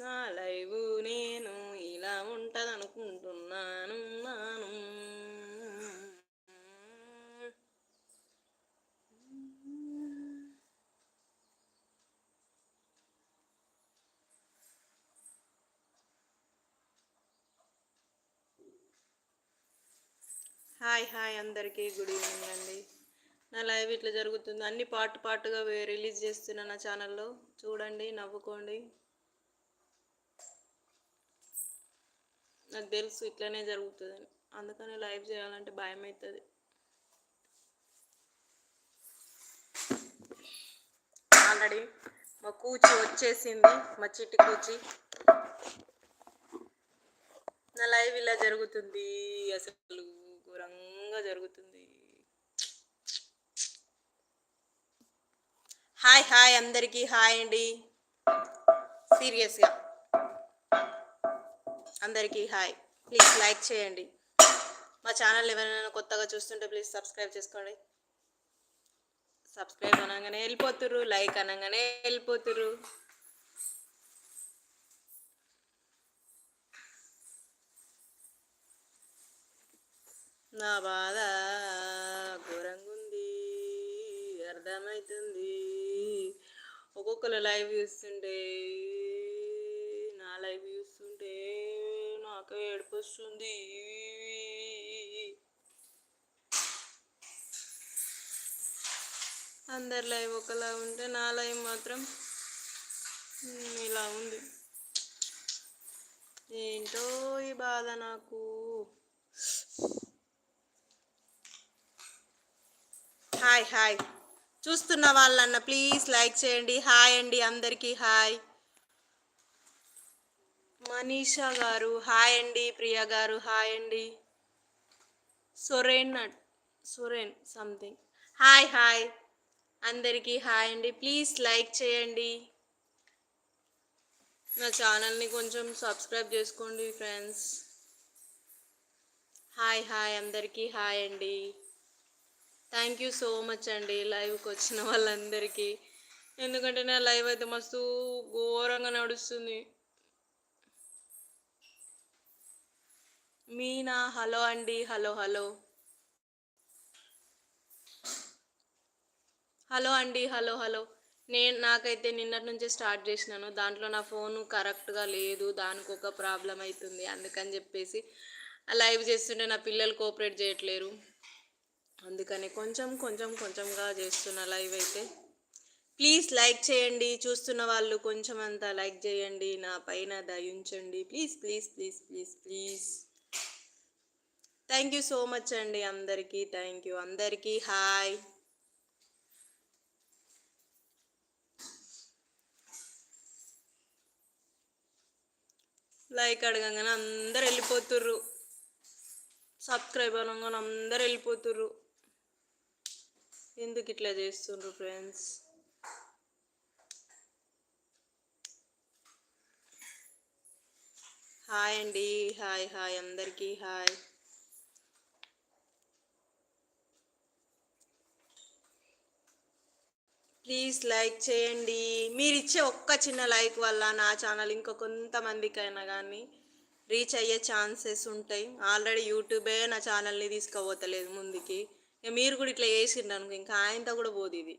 నా లైవ్ నేను ఇలా ఉంటదనుకుంటున్నాను నాను. హాయ్ హాయ్ అందరికీ గుడ్ ఈవినింగ్ అండి. నా లైవ్ ఇట్లా జరుగుతుంది. అన్ని పార్ట్ పార్ట్గా రిలీజ్ చేస్తున్నా నా ఛానల్లో. చూడండి నవ్వుకోండి. నాకు తెలుసు ఇట్లనే జరుగుతుందని. అందుకని లైవ్ చేయాలంటే భయం అవుతుంది ఆల్రెడీ మా కూచి వచ్చేసింది మా చిట్టి కూచి. నా లైవ్ ఇలా జరుగుతుంది అసలు ఘోరంగా జరుగుతుంది. హాయ్ హాయ్ అందరికీ హాయ్ అండి. సీరియస్గా. అందరికీ హాయ్. ప్లీజ్ లైక్ చేయండి. మా ఛానల్ ఎవరైనా కొత్తగా చూస్తుంటే ప్లీజ్ సబ్స్క్రైబ్ చేసుకోండి. సబ్స్క్రైబ్ అనగానే వెళ్ళిపోతురు లైక్ అనగానే వెళ్ళిపోతురు నా బాధ ఘోరంగా ఉంది అర్థమవుతుంది ఒక్కొక్కరు లైవ్ చూస్తుంటే నా లైవ్ చూస్తుంటే నాకు ఏడుపు వస్తుంది అందరి లైవ్ ఒకలా ఉంటే నా లైవ్ మాత్రం ఇలా ఉంది. ఏంటో ఈ బాధ నాకు. Hi hi. చూస్తున్న వాళ్ళన్న ప్లీజ్ లైక్ చేయండి. హాయ్ అండి అందరికీ. హాయ్. మనీషా గారు హాయ్ అండి ప్రియా గారు హాయ్ అండి. Soren at Soren something hi hi అందరికీ హాయ్ అండి. ప్లీజ్ లైక్ చేయండి. నా ఛానల్ని కొంచెం సబ్స్క్రైబ్ చేసుకోండి ఫ్రెండ్స్ హాయ్ హాయ్ అందరికీ హాయ్ అండి. థ్యాంక్ యూ సో మచ్ అండి లైవ్కి వచ్చిన వాళ్ళందరికీ. ఎందుకంటే నా లైవ్ అయితే మస్తు ఘోరంగా నడుస్తుంది. మీనా హలో అండి హలో హలో. హలో అండి హలో హలో. నేను నాకైతే నిన్నటి నుంచే స్టార్ట్ చేసినాను. దాంట్లో నా ఫోను కరెక్ట్గా లేదు దానికి ఒక ప్రాబ్లం అవుతుంది అందుకని చెప్పేసి లైవ్ చేస్తుంటే నా పిల్లలు కోఆపరేట్ చేయట్లేరు. అందుకని కొంచెం కొంచెం కొంచెంగా చేస్తున్న లైవ్ అయితే. ప్లీజ్ లైక్ చేయండి చూస్తున్న వాళ్ళు కొంచెం అంతా లైక్ చేయండి నా పైన దయించండి. Please please please please please. Thank you so much అండి అందరికీ. థ్యాంక్ యూ అందరికీ హాయ్. లైక్ అడగంగానే అందరు వెళ్ళిపోతుర్రు. సబ్స్క్రైబ్ అనగానే అందరు వెళ్ళిపోతుర్రు. ఎందుకు ఇట్లా చేస్తుండ్రు ఫ్రెండ్స్ హాయ్ అండి. హాయ్ హాయ్ అందరికీ హాయ్. ప్లీజ్ లైక్ చేయండి. మీరు ఇచ్చే ఒక్క చిన్న లైక్ వల్ల నా ఛానల్ ఇంకా కొంతమందికైనా కానీ రీచ్ అయ్యే ఛాన్సెస్ ఉంటాయి. ఆల్రెడీ యూట్యూబే నా ఛానల్ని తీసుకుపోతలేదు ముందుకి. మీరు కూడా ఇట్లా చేసిండ్రు అనుకో ఇంకా ఆయనతో కూడా పోదు ఇది.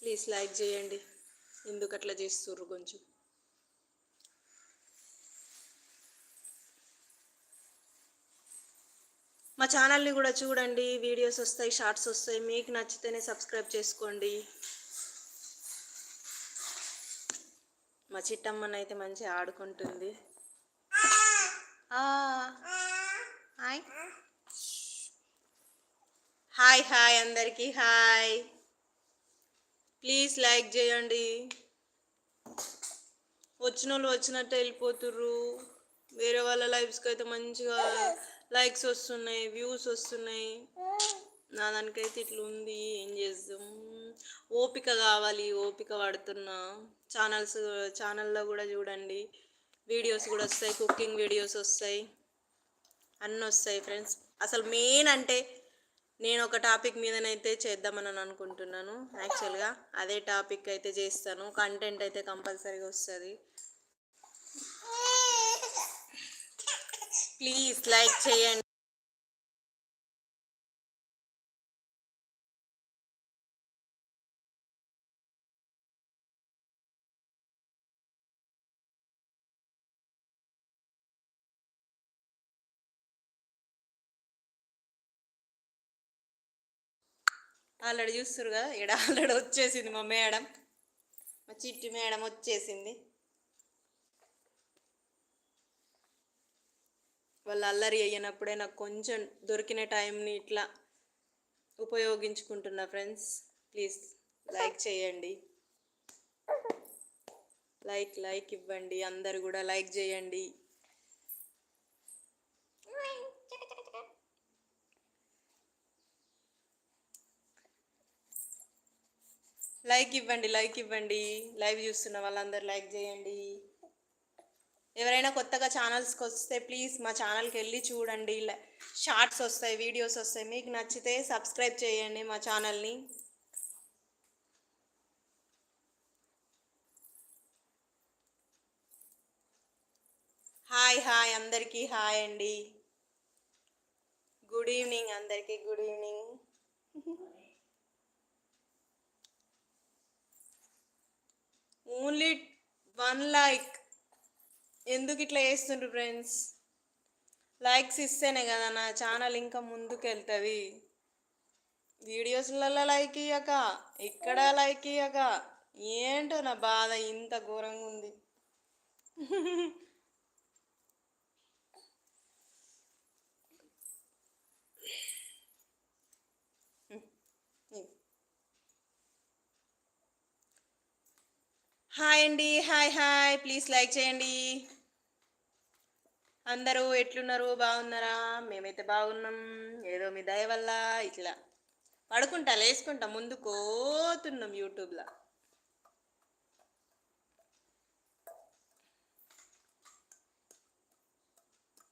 ప్లీజ్ లైక్ చేయండి. ఎందుకు అట్లా చేస్తుర్రు కొంచెం? మా ఛానల్ని కూడా చూడండి వీడియోస్ వస్తాయి షార్ట్స్ వస్తాయి మీకు నచ్చితేనే సబ్స్క్రైబ్ చేసుకోండి. మా చిట్టమ్మనైతే మంచిగా ఆడుకుంటుంది. హాయ్. హాయ్ హాయ్ అందరికీ హాయ్. ప్లీజ్ లైక్ చేయండి. వచ్చిన వాళ్ళు వచ్చినట్టు వెళ్ళిపోతుర్రు. వేరే వాళ్ళ లైఫ్స్కి అయితే మంచిగా లైక్స్ వస్తున్నాయి వ్యూస్ వస్తున్నాయి. నా దానికైతే ఇట్లా ఉంది ఏం చేద్దాం. ఓపిక కావాలి ఓపిక పడుతున్నా. ఛానల్స్ ఛానల్లో కూడా చూడండి. వీడియోస్ కూడా వస్తాయి కుకింగ్ వీడియోస్ వస్తాయి. అన్నీ వస్తాయి ఫ్రెండ్స్ అసలు మెయిన్ అంటే నేను ఒక టాపిక్ మీదనైతే చేద్దామని అనుకుంటున్నాను. యాక్చువల్గా అదే టాపిక్ అయితే చేస్తాను. కంటెంట్ అయితే కంపల్సరీగా వస్తుంది. ప్లీజ్ లైక్ చేయండి ఆల్రెడీ చూస్తారు కదా ఇక్కడ ఆల్రెడీ వచ్చేసింది మా మేడం. మా చిట్టి మేడం వచ్చేసింది. వాళ్ళు అల్లరి అయ్యినప్పుడే నాకు కొంచెం దొరికిన టైంని ఇట్లా ఉపయోగించుకుంటున్నా ఫ్రెండ్స్. ప్లీజ్ లైక్ చేయండి. లైక్ లైక్ ఇవ్వండి. అందరు కూడా లైక్ చేయండి. లైక్ ఇవ్వండి లైక్ ఇవ్వండి. లైవ్ చూస్తున్న వాళ్ళందరూ లైక్ చేయండి. ఎవరైనా కొత్తగా ఛానల్స్కి వస్తే ప్లీజ్ మా ఛానల్కి వెళ్ళి చూడండి షార్ట్స్ వస్తాయి వీడియోస్ వస్తాయి. మీకు నచ్చితే సబ్స్క్రైబ్ చేయండి మా ఛానల్ని హాయ్ హాయ్ అందరికీ హాయ్ అండి. గుడ్ ఈవినింగ్ అందరికీ good evening. Only one like. ఎందుకు ఇట్లా చేస్తుండ్రు ఫ్రెండ్స్ లైక్స్ ఇస్తేనే కదా నా ఛానల్ ఇంకా ముందుకు వెళ్తుంది వీడియోస్లలో లైక్ ఇయ్యక ఇక్కడ లైక్ ఇయ్యక. ఏంటో నా బాధ ఇంత ఘోరంగా ఉంది. హాయ్ అండి హాయ్ హాయ్ ప్లీజ్ లైక్ చేయండి. అందరూ ఎట్లున్నారు? బాగున్నారా? మేమైతే బాగున్నాం. ఏదో మీ దయ వల్ల ఇట్లా పడుకుంటా లేసుకుంటా ముందు కోతున్నాం యూట్యూబ్లో.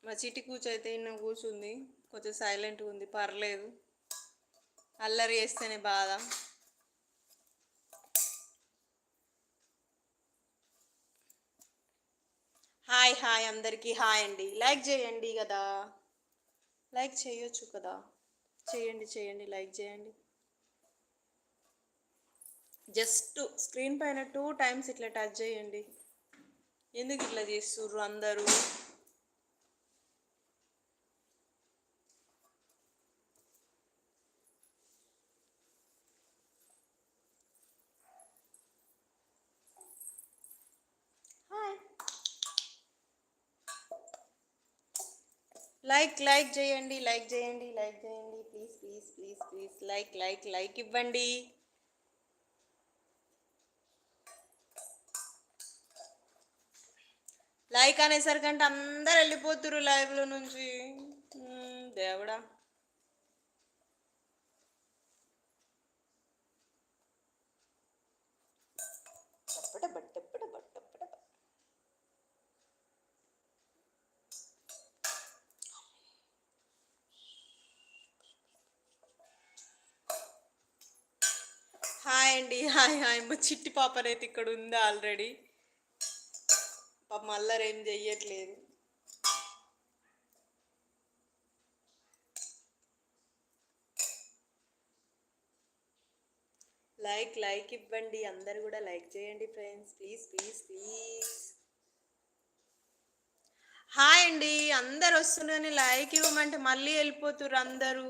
మా చిటి కూర్చోయితే ఇన్న కూర్చుంది. కొంచెం సైలెంట్గా ఉంది పర్లేదు. అల్లరి చేస్తేనే బాధ. హాయ్ హాయ్ అందరికీ. హాయ్ అండి. లైక్ చేయండి కదా. లైక్ చేయొచ్చు కదా. చేయండి చేయండి లైక్ చేయండి. జస్ట్ స్క్రీన్ పైన టూ టైమ్స్ ఇట్లా టచ్ చేయండి. ఎందుకు ఇట్లా చేస్తుర్రు అందరూ హాయ్ లైక్ లైక్ చేయండి లైక్ చేయండి లైక్ చేయండి. Please please please please like like like ఇవ్వండి. లైక్ అనేసరికంటే అందరు వెళ్ళిపోతురు లైవ్లో నుంచి. దేవుడా. అండి. Hi hi. మా చిట్టి పాపనైతే ఇక్కడ ఉంది ఆల్రెడీ. పాప మల్లరేం చెయ్యట్లేదు. లైక్ లైక్ ఇవ్వండి. అందరు కూడా లైక్ చేయండి friends. Please please please. Hi అండి. అందరు వస్తున్నారని లైక్ ఇవ్వమంటే మళ్ళీ వెళ్ళిపోతుర్రు అందరూ.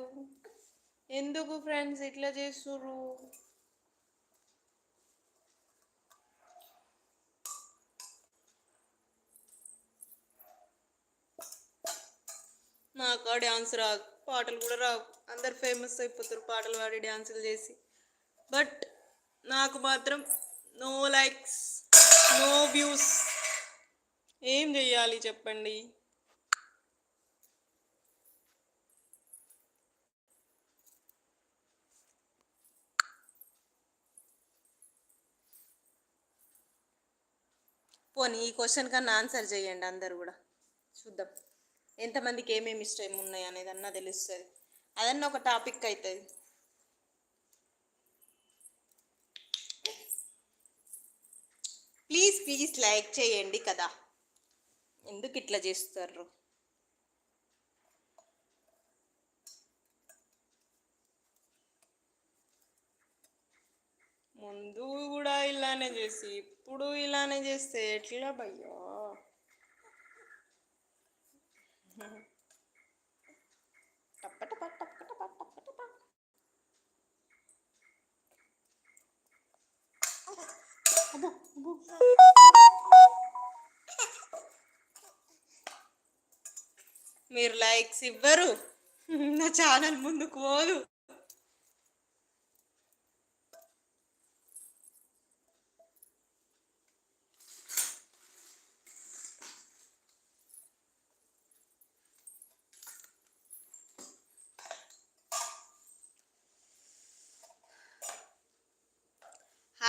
ఎందుకు ఫ్రెండ్స్ ఇట్లా చేస్తుర్రు? నాకు ఆ డ్యాన్స్ రాదు. పాటలు కూడా రావు. అందరు ఫేమస్ అయిపోతారు పాటలు పాడి డ్యాన్సులు చేసి. బట్ నాకు మాత్రం నో లైక్స్ నో వ్యూస్ ఏం చెయ్యాలి చెప్పండి? పోనీ ఈ క్వశ్చన్ కన్నా ఆన్సర్ చేయండి అందరు కూడా. చూద్దాం. ఎంతమందికి ఏమేమి ఇష్టం ఉన్నాయి అనేది అన్న తెలుస్తుంది. అదన్న ఒక టాపిక్ అవుతుంది ప్లీజ్ ప్లీజ్ లైక్ చేయండి కదా. ఎందుకు ఇట్లా చేస్తారు ముందు కూడా ఇలానే చేసి ఇప్పుడు ఇలానే చేస్తే ఎట్లా భయ్యో? మీరు లైక్స్ ఇవ్వరు. నా ఛానల్ ముందుకు పోదు.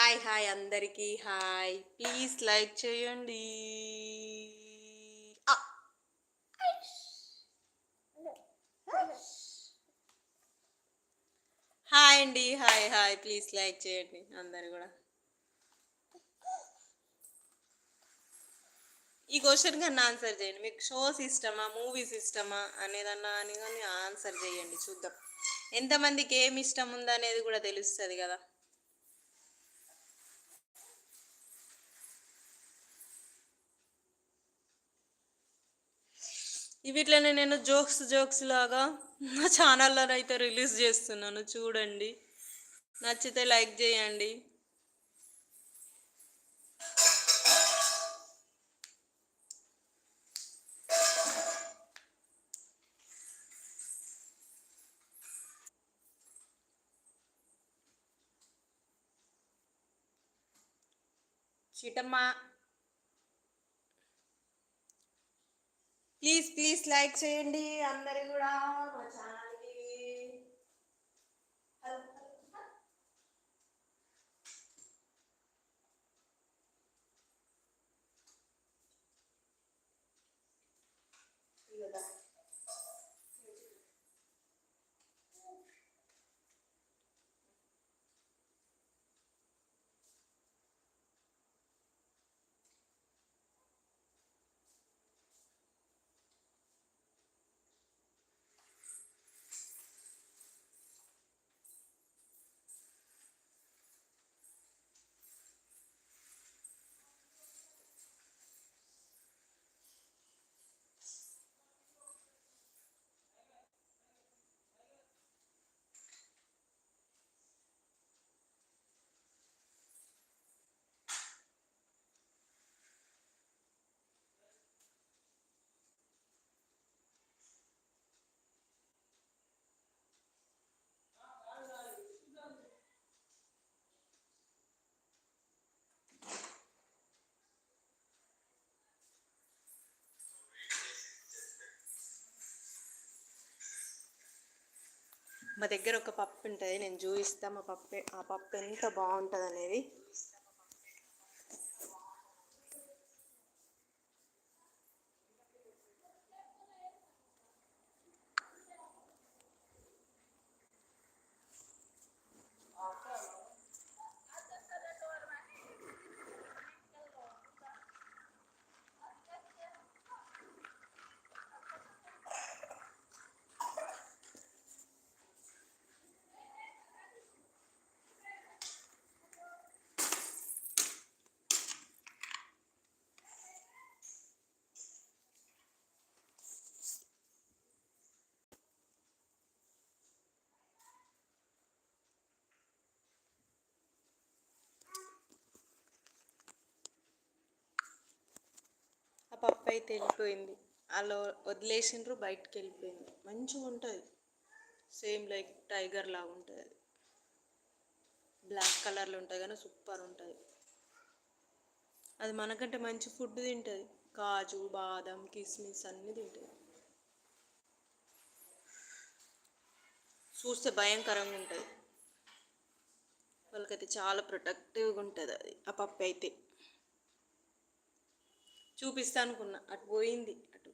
హాయ్ హాయ్ అందరికీ. హాయ్. ప్లీజ్ లైక్ చేయండి. హాయ్ అండి. Hi hi. ప్లీజ్ లైక్ చేయండి అందరు కూడా. ఈ క్వశ్చన్ కన్నా ఆన్సర్ చేయండి. మీకు షోస్ ఇష్టమా మూవీస్ ఇష్టమా అనేదన్నా అని కానీ ఆన్సర్ చేయండి. చూద్దాం. ఎంతమందికి ఏమి ఇష్టం ఉందనేది కూడా తెలుస్తుంది కదా. వీటిలోనే నేను జోక్స్ జోక్స్ లాగా నా ఛానల్లో అయితే రిలీజ్ చేస్తున్నాను. చూడండి. నచ్చితే లైక్ చేయండి. చిటమ్మా. ప్లీజ్ ప్లీజ్ లైక్ చేయండి. అందరు కూడా మా ఛానల్కి. మా దగ్గర ఒక పప్పు ఉంటుంది నేను చూపిస్తాను మా పప్పు ఆ పప్పు ఎంత బాగుంటుంది అనేది ఆ అయితే వెళ్ళిపోయింది. అలా వదిలేసిండ్రు బయటకు వెళ్ళిపోయింది మంచిగా ఉంటుంది. సేమ్ లైక్ టైగర్ లాగా ఉంటుంది అది. బ్లాక్ కలర్లో ఉంటుంది కానీ సూపర్ ఉంటుంది. అది మనకంటే మంచి ఫుడ్ తింటుంది. కాజు బాదం కిస్మిస్ అన్నీ తింటుంది. చూస్తే భయంకరంగా ఉంటుంది. వాళ్ళకైతే చాలా ప్రొటెక్టివ్గా ఉంటుంది అది. ఆ పప్పు అయితే. చూపిస్తా అనుకున్నా. అటు పోయింది అటు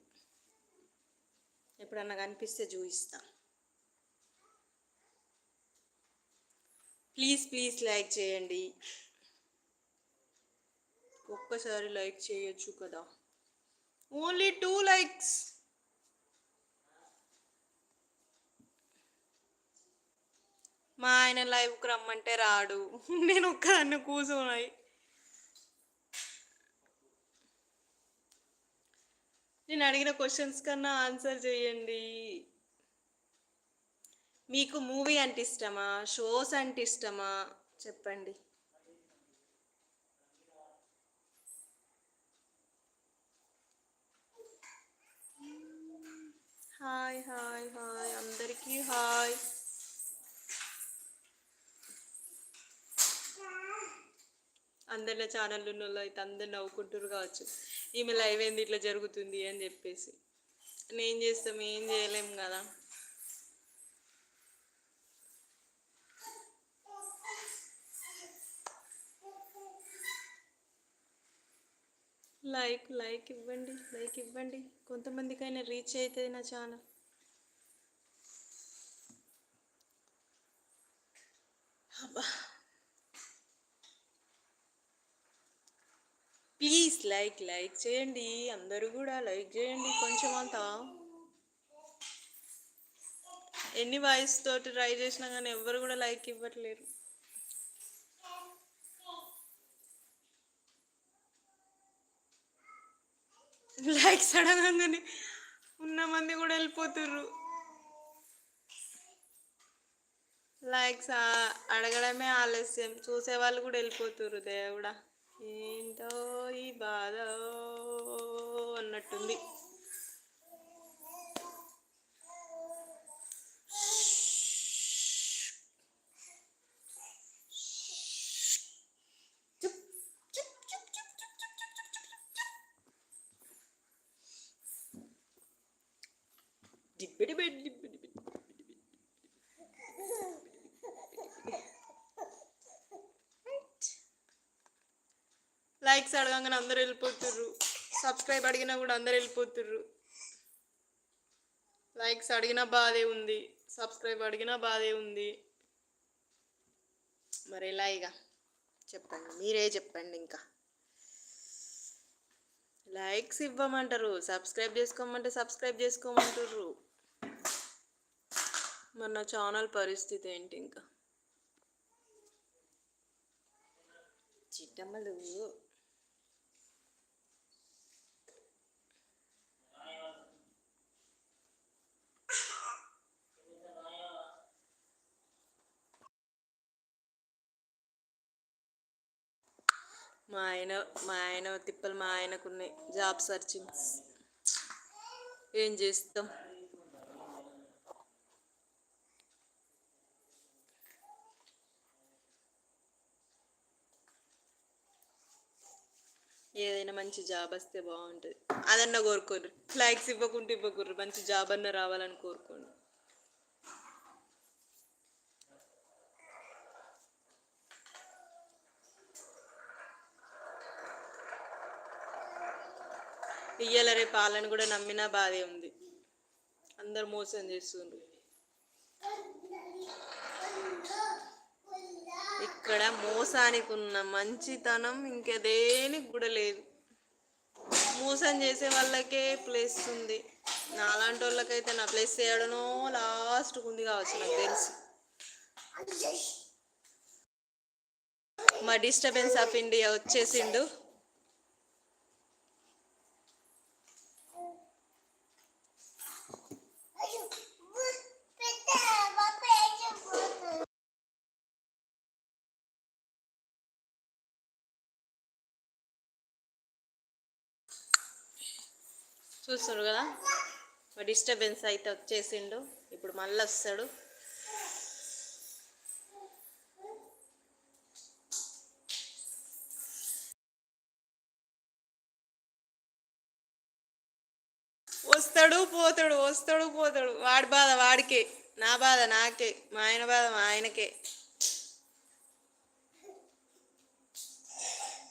ఎప్పుడన్నా కనిపిస్తే చూపిస్తా. ప్లీజ్ ప్లీజ్ లైక్ చేయండి. ఒక్కసారి లైక్ చేయొచ్చు కదా. Only two likes. మా ఆయన లైవ్కి రమ్మంటే రాడు. నేను ఒక్కదాన్ని కూర్చున్నాయి నేను అడిగిన క్వశ్చన్స్ కన్నా ఆన్సర్ చేయండి. మీకు మూవీ అంటే ఇష్టమా? షోస్ అంటే ఇష్టమా? చెప్పండి. Hi hi hi. అందరికీ హాయ్. అందరి ఛానల్ ఉన్న వాళ్ళు అయితే అందరు నవ్వుకుంటారు కావచ్చు. ఈమె లైవ్ ఏంది ఇట్లా జరుగుతుంది అని చెప్పేసి. నేను చేస్తాం ఏం చేయలేం కదా. లైక్ లైక్ ఇవ్వండి లైక్ ఇవ్వండి. కొంతమందికైనా రీచ్ అవుతుంది నా ఛానల్. అబ్బా. ప్లీజ్ లైక్ లైక్ చేయండి. అందరూ కూడా లైక్ చేయండి కొంచెం అంతా. ఎన్ని వాయిస్ తోటి ట్రై చేసినా కానీ ఎవ్వరు కూడా లైక్ ఇవ్వట్లేరు. లైక్స్ అడగంగానే ఉన్న మంది కూడా వెళ్ళిపోతుర్రు. లైక్స్ అడగడమే ఆలస్యం. చూసే వాళ్ళు కూడా వెళ్ళిపోతుర్రు దేవుడా. ఏంటో ఈ బాధ అన్నట్టుంది. అందరు వెళ్ళిపోతుర్రు. సబ్స్క్రైబ్ అడిగినా కూడా అందరు వెళ్ళిపోతుర్రు. లైక్స్ అడిగినా బాధే ఉంది. సబ్స్క్రైబ్ అడిగినా బాధే ఉంది. మరి ఎలా ఇక చెప్పండి. మీరే చెప్పండి ఇంకా. లైక్స్ ఇవ్వమంటారు. సబ్స్క్రైబ్ చేసుకోమంటే సబ్స్క్రైబ్ చేసుకోమంటారు మరి నా ఛానల్ పరిస్థితి ఏంటి ఇంకా? చిట్టమ్మలు మా ఆయన మా ఆయన తిప్పలు మా ఆయనకు ఉన్నాయి. జాబ్ సర్చింగ్స్ ఏం చేస్తాం? ఏదైనా మంచి జాబ్ వస్తే బాగుంటుంది. అదన్నా కోరుకోరు లైక్స్ ఇవ్వకుండా ఇవ్వకూడదు మంచి జాబ్ అన్న రావాలని కోరుకోండి. ఇయ్యాల రేపు వాళ్ళని కూడా నమ్మినా బాధే ఉంది. అందరు మోసం చేస్తుండ్రు. ఇక్కడ మోసానికి ఉన్న మంచితనం ఇంకేదేనికి కూడా లేదు. మోసం చేసే వాళ్ళకే ప్లేస్ ఉంది. నాలాంటి వాళ్ళకైతే నా ప్లేస్ చేయడనో లాస్ట్ ఉంది కావచ్చు నాకు తెలుసు. మా డిస్టర్బెన్స్ ఆఫ్ ఇండియా వచ్చేసిండు. చూస్తున్నారు కదా? మా డిస్టర్బెన్స్ అయితే వచ్చేసిండు. ఇప్పుడు మళ్ళీ వస్తాడు. వస్తాడు పోతాడు. వస్తాడు పోతాడు. వాడి బాధ వాడికే. నా బాధ నాకే. మా ఆయన బాధ మా ఆయనకే.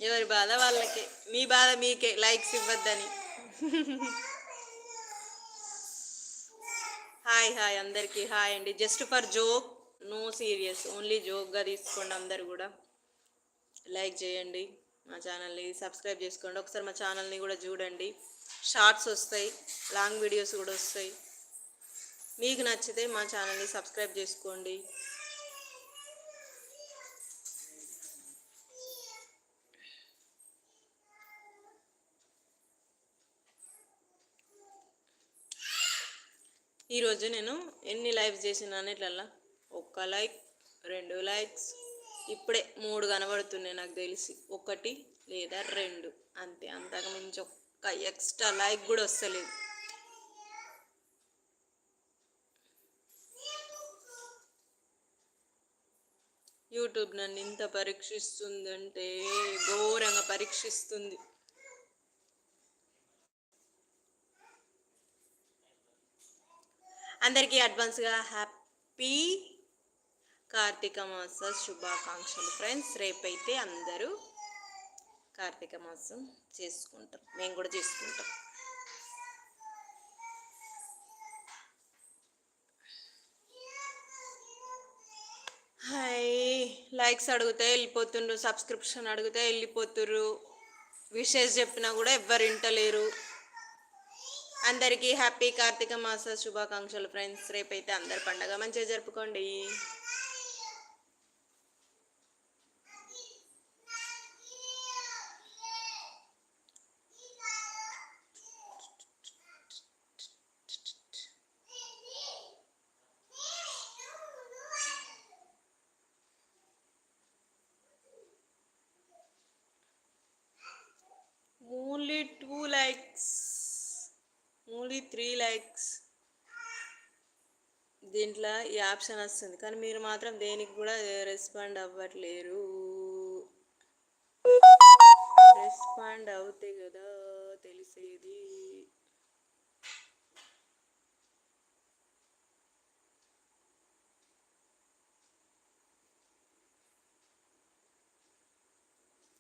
ఎవరి బాధ వాళ్ళకే. మీ బాధ మీకే. లైక్స్ ఇవ్వద్దని. హాయ్ హాయ్ అందరికీ. హాయ్ అండి. Just for joke. No serious. Only జోక్గా తీసుకోండి అందరు కూడా. లైక్ చేయండి మా ఛానల్ని. సబ్స్క్రైబ్ చేసుకోండి. ఒకసారి మా ఛానల్ని కూడా చూడండి. షార్ట్స్ వస్తాయి లాంగ్ వీడియోస్ కూడా వస్తాయి. మీకు నచ్చితే మా ఛానల్ని సబ్స్క్రైబ్ చేసుకోండి. ఈరోజు నేను ఎన్ని లైవ్స్ చేసినాను ఇట్లల్లా? ఒక్క లైక్ రెండు లైక్స్. ఇప్పుడే మూడు కనబడుతున్నాయి నాకు తెలిసి. ఒకటి లేదా రెండు. అంతే అంతకు మించి ఒక్క ఎక్స్ట్రా లైక్ కూడా వస్తలేదు. యూట్యూబ్ నన్ను ఇంత పరీక్షిస్తుందంటే ఘోరంగా పరీక్షిస్తుంది. అందరికీ అడ్వాన్స్గా హ్యాపీ కార్తీక మాస శుభాకాంక్షలు. ఫ్రెండ్స్ రేపైతే అందరూ కార్తీక మాసం చేసుకుంటాం. మేము కూడా చేసుకుంటాం. హాయ్. లైక్స్ అడిగితే వెళ్ళిపోతుండ్రు సబ్స్క్రిప్షన్ అడిగితే వెళ్ళిపోతుర్రు. విషెస్ చెప్పినా కూడా ఎవ్వరు వింటలేరు. అందరికీ హ్యాపీ కార్తీక మాస శుభాకాంక్షలు ఫ్రెండ్స్. రేపైతే అందరు పండగ మంచిగా జరుపుకోండి only two likes only three likes ఇట్లా ఈ ఆప్షన్ వస్తుంది. కానీ మీరు మాత్రం దేనికి కూడా రెస్పాండ్ అవ్వట్లేరు. రెస్పాండ్ అవుతే కదా తెలిసేది.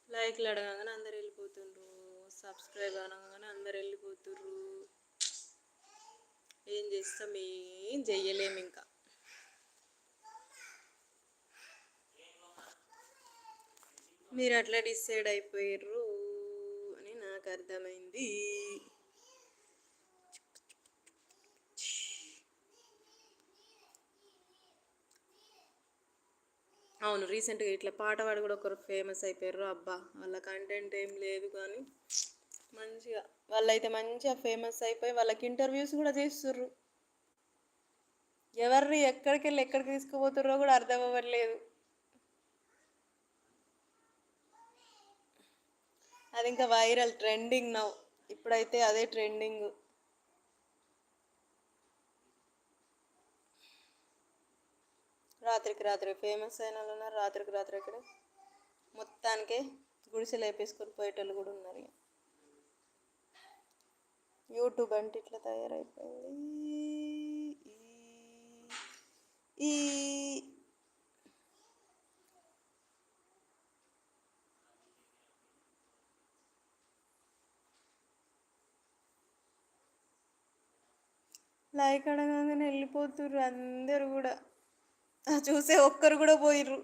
లైక్లు అడగంగానే అందరు వెళ్ళిపోతుండ్రు. సబ్స్క్రైబ్ అనగానే అందరు వెళ్ళిపోతుర్రు ఏం చేస్తాం? ఏం చెయ్యలేము ఇంకా. మీరు అట్లా డిసైడ్ అయిపోయారు అని నాకు అర్థమైంది. అవును రీసెంట్గా ఇట్లా పాట కూడా ఒకరు ఫేమస్ అయిపోయారు అబ్బా వాళ్ళ కంటెంట్ ఏం లేదు కానీ మంచిగా వాళ్ళైతే మంచిగా ఫేమస్ అయిపోయి వాళ్ళకి ఇంటర్వ్యూస్ కూడా చేస్తుర్రు. ఎవరిని ఎక్కడికి వెళ్ళి ఎక్కడికి తీసుకుపోతుర్రో కూడా అర్థం అవ్వట్లేదు. అది ఇంకా వైరల్ ట్రెండింగ్ నవ్ ఇప్పుడైతే అదే ట్రెండింగ్. రాత్రికి రాత్రి ఫేమస్ అయిన వాళ్ళు ఉన్నారు రాత్రికి రాత్రి ఇక్కడ మొత్తానికి గుడిసెలు వేపేసుకొని పోయేటోళ్ళు కూడా ఉన్నారు యూట్యూబ్ అంటే ఇట్లా తయారైపోయింది. ఈ లైక్ అడగగానే వెళ్ళిపోతుర్రు అందరు కూడా. చూసే ఒక్కరు కూడా పోయిర్రు.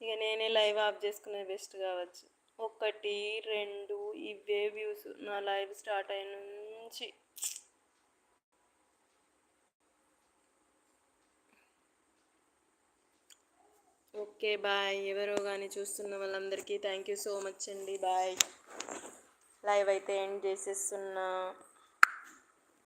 ఇక నేనే లైవ్ ఆఫ్ చేసుకునేది బెస్ట్ కావచ్చు. ఒకటి రెండు ఇవే వ్యూస్ నా లైవ్ స్టార్ట్ అయిన నుంచి. Okay bye. ఎవరో కానీ చూస్తున్న వాళ్ళందరికీ థ్యాంక్ యూ సో మచ్ అండి. బాయ్. లైవ్ అయితే ఎండ్ చేసేస్తున్నా.